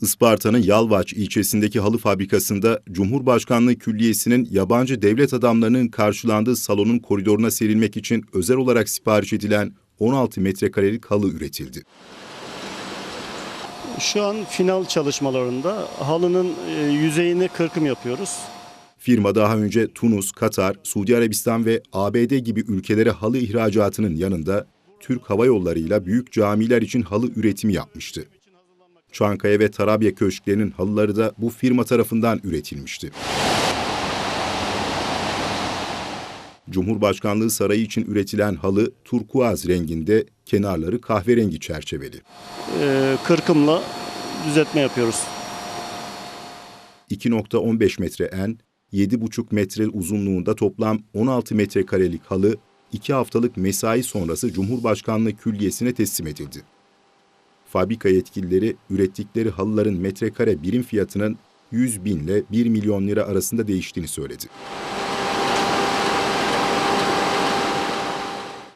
Isparta'nın Yalvaç ilçesindeki halı fabrikasında Cumhurbaşkanlığı Külliyesi'nin yabancı devlet adamlarının karşılandığı salonun koridoruna serilmek için özel olarak sipariş edilen 16 metrekarelik halı üretildi. Şu an final çalışmalarında halının e, yüzeyine kırkım yapıyoruz. Firma daha önce Tunus, Katar, Suudi Arabistan ve ABD gibi ülkelere halı ihracatının yanında Türk Hava Yolları'yla büyük camiler için halı üretimi yapmıştı. Çankaya ve Tarabya köşklerinin halıları da bu firma tarafından üretilmişti. Cumhurbaşkanlığı Sarayı için üretilen halı turkuaz renginde, kenarları kahverengi çerçeveli. E, Kırkımla düzeltme yapıyoruz. 2.15 metre en, 7,5 metre uzunluğunda toplam 16 metrekarelik halı, 2 haftalık mesai sonrası Cumhurbaşkanlığı Külliyesi'ne teslim edildi. Fabrika yetkilileri ürettikleri halıların metrekare birim fiyatının 100 bin ile 1 milyon lira arasında değiştiğini söyledi.